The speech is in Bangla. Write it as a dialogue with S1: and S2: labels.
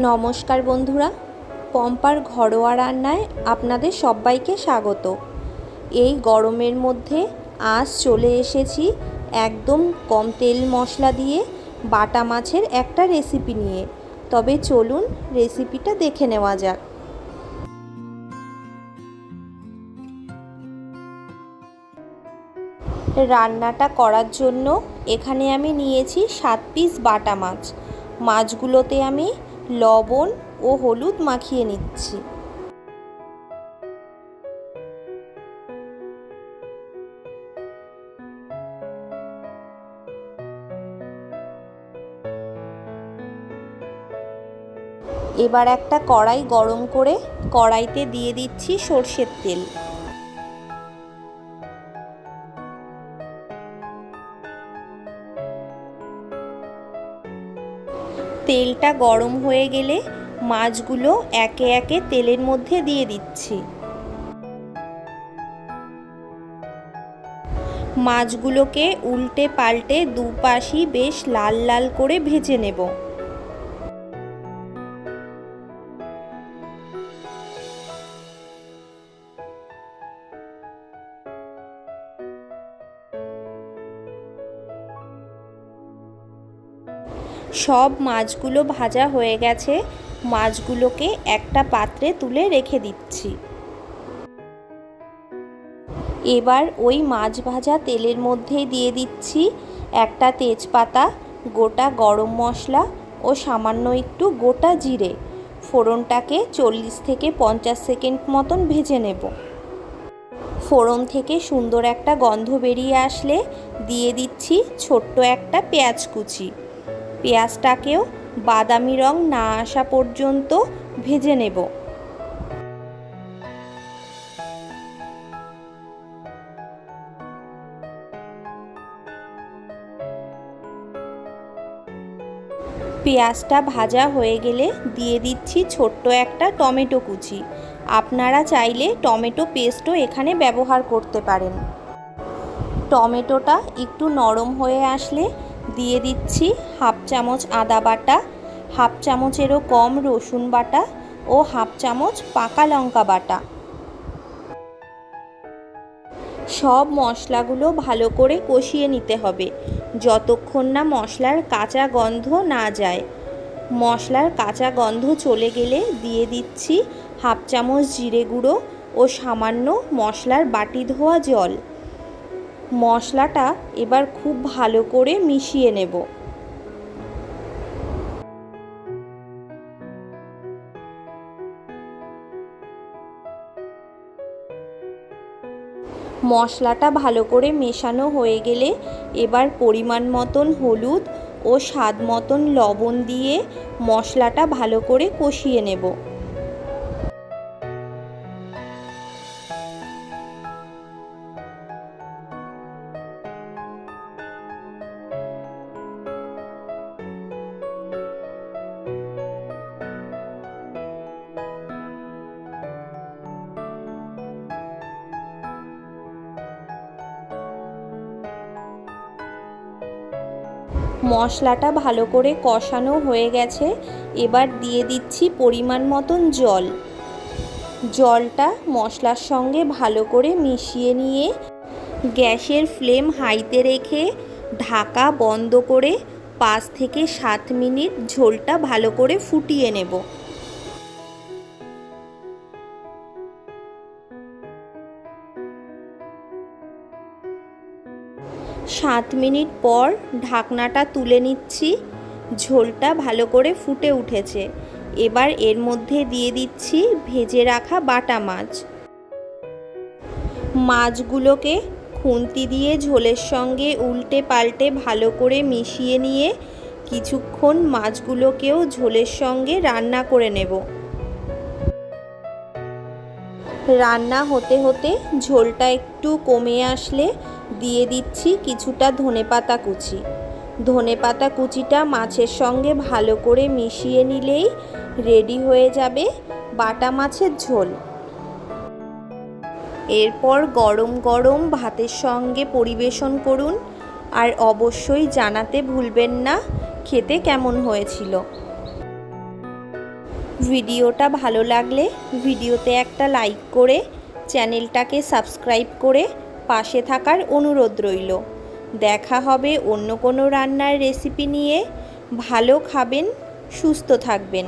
S1: নমস্কার বন্ধুরা, পম্পার ঘরোয়া রান্নায় আপনাদের সবাইকে স্বাগত। এই গরমের মধ্যে আজ চলে এসেছি একদম কম তেল মশলা দিয়ে বাটা মাছের একটা রেসিপি নিয়ে। তবে চলুন রেসিপিটা দেখে নেওয়া যাক। রান্নাটা করার জন্য এখানে আমি নিয়েছি সাত পিস বাটা মাছ। মাছগুলোতে আমি লবণ ও হলুদ মাখিয়ে নিচ্ছি। এবার একটা কড়াই গরম করে কড়াইতে দিয়ে দিচ্ছি সর্ষের তেল। তেলটা গরম হয়ে গেলে মাছগুলো একে একে তেলের মধ্যে দিয়ে দিচ্ছি। মাছগুলোকে উল্টে পাল্টে দুপাশই বেশ লাল লাল করে ভেজে নেব। সব মাছগুলো ভাজা হয়ে গেছে। মাছগুলোকে একটা পাত্রে তুলে রেখে দিচ্ছি। এবার ওই মাছ ভাজা তেলের মধ্যেই দিয়ে দিচ্ছি একটা তেজপাতা, গোটা গরম মশলা ও সামান্য একটু গোটা জিরে। ফোড়নটাকে চল্লিশ থেকে পঞ্চাশ সেকেন্ড মতন ভেজে নেব। ফোড়ন থেকে সুন্দর একটা গন্ধ বেরিয়ে আসলে দিয়ে দিচ্ছি ছোট্ট একটা পেঁয়াজ কুচি। পেঁয়াজটাকেও বাদামি রং না আসা পর্যন্ত ভেজে নেব। পেঁয়াজটা ভাজা হয়ে গেলে দিয়ে দিচ্ছি ছোট্ট একটা টমেটো কুচি। আপনারা চাইলে টমেটো পেস্টও এখানে ব্যবহার করতে পারেন। টমেটোটা একটু নরম হয়ে আসলে দিয়ে দিচ্ছি হাফ চামচ আদা বাটা, হাফ চামচেরও কম রসুন বাটা ও হাফ চামচ পাকা লঙ্কা বাটা। সব মশলাগুলো ভালো করে কষিয়ে নিতে হবে যতক্ষণ না মশলার কাঁচা গন্ধ না যায়। মশলার কাঁচা গন্ধ চলে গেলে দিয়ে দিচ্ছি হাফ চামচ জিরে গুঁড়ো ও সামান্য মশলার বাটি ধোয়া জল। মশলাটা এবার খুব ভালো করে মিশিয়ে নেব। মশলাটা ভালো করে মেশানো হয়ে গেলে এবার পরিমাণ মতন হলুদ ও স্বাদ মতন লবণ দিয়ে মশলাটা ভালো করে কষিয়ে নেব। মশলাটা ভালো করে কষানো হয়ে গেছে। এবার দিয়ে দিচ্ছি পরিমাণ মতন জল। জলটা মশলার সঙ্গে ভালো করে মিশিয়ে নিয়ে গ্যাসের ফ্লেম হাইতে রেখে ঢাকা বন্ধ করে পাঁচ থেকে সাত মিনিট ঝোলটা ভালো করে ফুটিয়ে নেব। সাত মিনিট পর ঢাকনাটা তুলে নিচ্ছি। ঝোলটা ভালো করে ফুটে উঠেছে। এবার এর মধ্যে দিয়ে দিচ্ছি ভেজে রাখা বাটা মাছ। মাছগুলোকে খুন্তি দিয়ে ঝোলের সঙ্গে উল্টে পাল্টে ভালো করে মিশিয়ে নিয়ে কিছুক্ষণ মাছগুলোকেও ঝোলের সঙ্গে রান্না করে নেব। রান্না হতে হতে ঝোলটা একটু কমে আসলে দিয়ে দিচ্ছি কিছুটা ধনেপাতা কুচি। ধনেপাতা কুচিটা মাছের সঙ্গে ভালো করে মিশিয়ে নিলেই রেডি হয়ে যাবে বাটা মাছের ঝোল। এরপর গরম গরম ভাতের সঙ্গে পরিবেশন করুন। আর অবশ্যই জানাতে ভুলবেন না, খেতে কেমন হয়েছিল। ভিডিওটা ভালো লাগলে ভিডিওতে একটা লাইক করে চ্যানেলটাকে সাবস্ক্রাইব করে পাশে থাকার অনুরোধ রইল। দেখা হবে অন্য কোনো রান্নার রেসিপি নিয়ে। ভালো খাবেন, সুস্থ থাকবেন।